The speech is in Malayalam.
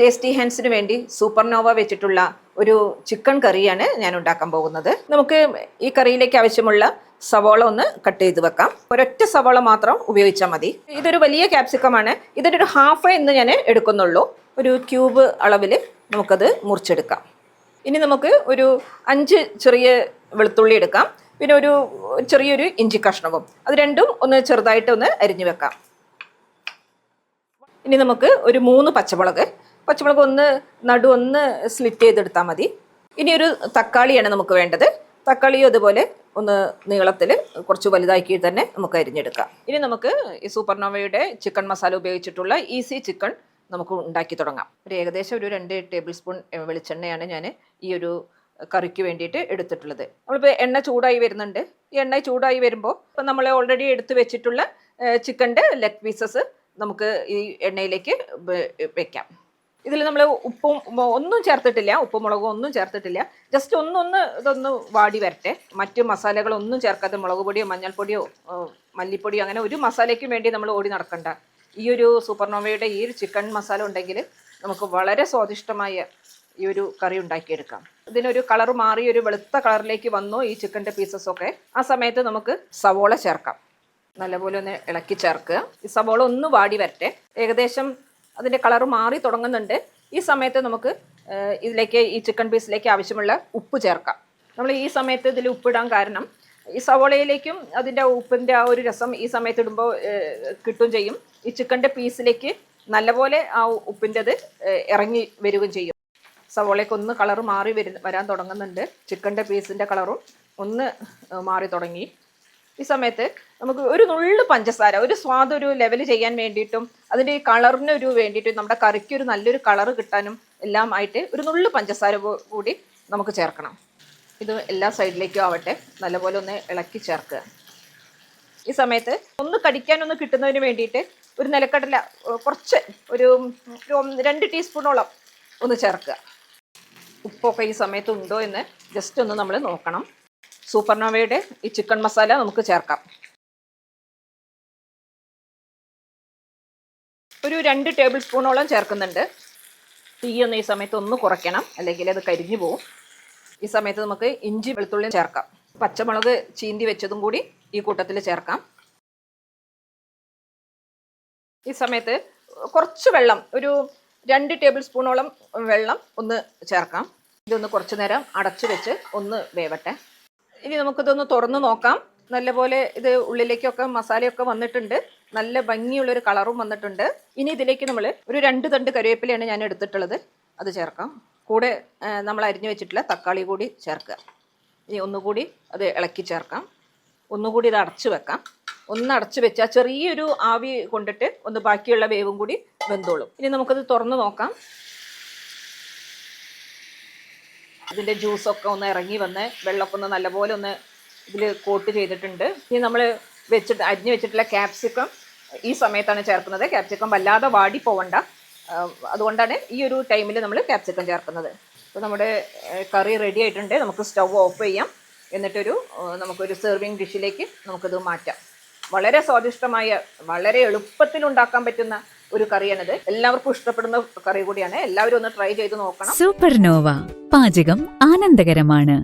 ടേസ്റ്റി ഹാൻഡ്സിന് വേണ്ടി സൂപ്പർനോവ വെച്ചിട്ടുള്ള ഒരു ചിക്കൻ കറിയാണ് ഞാൻ ഉണ്ടാക്കാൻ പോകുന്നത്. നമുക്ക് ഈ കറിയിലേക്ക് ആവശ്യമുള്ള സവോള ഒന്ന് കട്ട് ചെയ്ത് വെക്കാം. ഒരൊറ്റ സവോള മാത്രം ഉപയോഗിച്ചാൽ മതി. ഇതൊരു വലിയ ക്യാപ്സിക്കമാണ് ഒരു ഹാഫ് എന്ന് ഞാൻ എടുക്കുന്നുള്ളൂ. ഒരു ക്യൂബ് അളവിൽ നമുക്കത് മുറിച്ചെടുക്കാം. ഇനി നമുക്ക് ഒരു അഞ്ച് ചെറിയ വെളുത്തുള്ളി എടുക്കാം. പിന്നെ ഒരു ചെറിയൊരു ഇഞ്ചി കഷ്ണവും. അത് രണ്ടും ഒന്ന് ചെറുതായിട്ട് ഒന്ന് അരിഞ്ഞു വെക്കാം. ഇനി നമുക്ക് ഒരു മൂന്ന് പച്ചമുളക് പച്ചമുളക് ഒന്ന് നടു ഒന്ന് സ്ലിറ്റ് ചെയ്തെടുത്താൽ മതി. ഇനി ഒരു തക്കാളിയാണ് നമുക്ക് വേണ്ടത്. തക്കാളിയും അതുപോലെ ഒന്ന് നീളത്തിൽ കുറച്ച് വലുതാക്കി തന്നെ നമുക്ക് അരിഞ്ഞെടുക്കാം. ഇനി നമുക്ക് ഈ സൂപ്പർനോവയുടെ ചിക്കൻ മസാല ഉപയോഗിച്ചിട്ടുള്ള ഈസി ചിക്കൻ നമുക്ക് ഉണ്ടാക്കി തുടങ്ങാം. ഒരു ഏകദേശം ഒരു രണ്ട് ടേബിൾ സ്പൂൺ വെളിച്ചെണ്ണയാണ് ഞാൻ ഈ ഒരു കറിക്ക് വേണ്ടിയിട്ട് എടുത്തിട്ടുള്ളത്. നമ്മളിപ്പോൾ എണ്ണ ചൂടായി വരുന്നുണ്ട്. ഈ എണ്ണ ചൂടായി വരുമ്പോൾ ഇപ്പം നമ്മൾ ഓൾറെഡി എടുത്തു വെച്ചിട്ടുള്ള ചിക്കന്റെ ലെഗ് പീസസ് നമുക്ക് ഈ എണ്ണയിലേക്ക് വെക്കാം. ഇതിൽ നമ്മൾ ഉപ്പും ഒന്നും ചേർത്തിട്ടില്ല. ഉപ്പും മുളകും ഒന്നും ചേർത്തിട്ടില്ല. ജസ്റ്റ് ഒന്നൊന്ന് ഇതൊന്ന് വാടി വരട്ടെ. മറ്റു മസാലകളൊന്നും ചേർക്കാതെ മുളക് പൊടിയോ മഞ്ഞൾപ്പൊടിയോ മല്ലിപ്പൊടിയോ അങ്ങനെ ഒരു മസാലയ്ക്കും വേണ്ടി നമ്മൾ ഓടി നടക്കണ്ട. ഈ ഒരു സൂപ്പർനോവയുടെ ഈ ഒരു ചിക്കൻ മസാല ഉണ്ടെങ്കിൽ നമുക്ക് വളരെ സ്വാദിഷ്ടമായ ഈ ഒരു കറി ഉണ്ടാക്കിയെടുക്കാം. ഇതിനൊരു കളർ മാറി ഒരു വെളുത്ത കളറിലേക്ക് വന്നു ഈ ചിക്കന്റെ പീസസൊക്കെ ആ സമയത്ത് നമുക്ക് സവോള ചേർക്കാം. നല്ലപോലെ ഒന്ന് ഇളക്കി ചേർക്കുക. ഈ സവോള ഒന്ന് വാടി വരട്ടെ. ഏകദേശം അതിന്റെ കളർ മാറി തുടങ്ങുന്നുണ്ട്. ഈ സമയത്ത് നമുക്ക് ഇതിലേക്ക് ഈ ചിക്കൻ പീസിലേക്ക് ആവശ്യമുള്ള ഉപ്പ് ചേർക്കാം. നമ്മൾ ഈ സമയത്ത് ഇതിൽ ഉപ്പിടാൻ കാരണം ഈ സവോളയിലേക്കും അതിന്റെ ഉപ്പിന്റെ ആ ഒരു രസം ഈ സമയത്ത് ഇടുമ്പോൾ കിട്ടും ചെയ്യും. ഈ ചിക്കന്റെ പീസിലേക്ക് നല്ലപോലെ ആ ഉപ്പിന്റെത് ഇറങ്ങി വരികയും ചെയ്യും. സവോളയ്ക്ക് ഒന്ന് കളർ മാറി വരു വരാൻ തുടങ്ങുന്നുണ്ട്. ചിക്കന്റെ പീസിന്റെ കളറും ഒന്ന് മാറി തുടങ്ങി. ഈ സമയത്ത് നമുക്ക് ഒരു നുള്ളു പഞ്ചസാര ഒരു സ്വാദ് ഒരു ലെവൽ ചെയ്യാൻ വേണ്ടിയിട്ടും അതിന്റെ ഈ കളറിന് വേണ്ടിയിട്ട് നമ്മുടെ കറിക്ക് ഒരു നല്ലൊരു കളർ കിട്ടാനും എല്ലാം ആയിട്ട് ഒരു നുള്ളു പഞ്ചസാര കൂടി നമുക്ക് ചേർക്കണം. ഇത് എല്ലാ സൈഡിലേക്കും ആവട്ടെ. നല്ലപോലെ ഒന്ന് ഇളക്കി ചേർക്കുക. ഈ സമയത്ത് ഒന്ന് കടിക്കാനൊന്ന് കിട്ടുന്നതിന് വേണ്ടിയിട്ട് ഒരു നിലക്കടല കുറച്ച് ഒരു രണ്ട് ടീസ്പൂണോളം ഒന്ന് ചേർക്കുക. ഉപ്പൊക്കെ ഈ സമയത്ത് ഉണ്ടോ എന്ന് ജസ്റ്റ് ഒന്ന് നമ്മൾ നോക്കണം. സൂപ്പർനോവയുടെ ഈ ചിക്കൻ മസാല നമുക്ക് ചേർക്കാം. ഒരു രണ്ട് ടേബിൾ സ്പൂണോളം ചേർക്കുന്നുണ്ട്. തീ ഒന്ന് ഈ സമയത്ത് ഒന്ന് കുറയ്ക്കണം. അല്ലെങ്കിൽ അത് കരിഞ്ഞു പോവും. ഈ സമയത്ത് നമുക്ക് ഇഞ്ചി വെളുത്തുള്ളി ചേർക്കാം. പച്ചമുളക് ചീന്തി വെച്ചതും കൂടി ഈ കൂട്ടത്തിൽ ചേർക്കാം. ഈ സമയത്ത് കുറച്ച് വെള്ളം ഒരു രണ്ട് ടേബിൾ സ്പൂണോളം വെള്ളം ഒന്ന് ചേർക്കാം. ഇതൊന്ന് കുറച്ച് നേരം അടച്ചു വെച്ച് ഒന്ന് വേവട്ടെ. ഇനി നമുക്കിതൊന്ന് തുറന്ന് നോക്കാം. നല്ലപോലെ ഇത് ഉള്ളിലേക്കൊക്കെ മസാലയൊക്കെ വന്നിട്ടുണ്ട്. നല്ല ഭംഗിയുള്ളൊരു കളറും വന്നിട്ടുണ്ട്. ഇനി ഇതിലേക്ക് നമ്മൾ ഒരു രണ്ട് തണ്ട് കറിവേപ്പിലയാണ് ഞാൻ എടുത്തിട്ടുള്ളത്. അത് ചേർക്കാം. കൂടെ നമ്മൾ അരിഞ്ഞു വെച്ചിട്ടുള്ള തക്കാളി കൂടി ചേർക്കുക. ഇനി ഒന്നുകൂടി അത് ഇളക്കി ചേർക്കാം. ഒന്നുകൂടി ഇത് അടച്ചു വെക്കാം. ഒന്ന് അടച്ചു വെച്ചാൽ ചെറിയൊരു ആവി കൊണ്ടിട്ട് ഒന്ന് ബാക്കിയുള്ള വേവും കൂടി വെന്തോളും. ഇനി നമുക്കത് തുറന്നു നോക്കാം. ഇതിന്റെ ജ്യൂസൊക്കെ ഒന്ന് ഇറങ്ങി വന്ന് വെള്ളമൊക്കെ ഒന്ന് നല്ലപോലെ ഒന്ന് ഇതിൽ കോട്ട് ചെയ്തിട്ടുണ്ട്. ഇനി നമ്മൾ വെച്ചിട്ട് അരിഞ്ഞ് വെച്ചിട്ടുള്ള ക്യാപ്സിക്കം ഈ സമയത്താണ് ചേർക്കുന്നത്. ക്യാപ്സിക്കം വല്ലാതെ വാടി പോവണ്ട. അതുകൊണ്ടാണ് ഈ ഒരു ടൈമിൽ നമ്മൾ ക്യാപ്സിക്കം ചേർക്കുന്നത്. അപ്പോൾ നമ്മുടെ കറി റെഡി ആയിട്ടുണ്ട്. നമുക്ക് സ്റ്റൗ ഓഫ് ചെയ്യാം. എന്നിട്ടൊരു നമുക്കൊരു സെർവിങ് ഡിഷിലേക്ക് നമുക്കിത് മാറ്റാം. വളരെ സ്വാദിഷ്ടമായ വളരെ എളുപ്പത്തിൽ ഉണ്ടാക്കാൻ പറ്റുന്ന ഒരു കറിയാണിത്. എല്ലാവർക്കും ഇഷ്ടപ്പെടുന്ന കറി കൂടിയാണ്. എല്ലാവരും ഒന്ന് ട്രൈ ചെയ്ത് നോക്കണം. സൂപ്പർ നോവ പാചകം ആനന്ദകരമാണ്.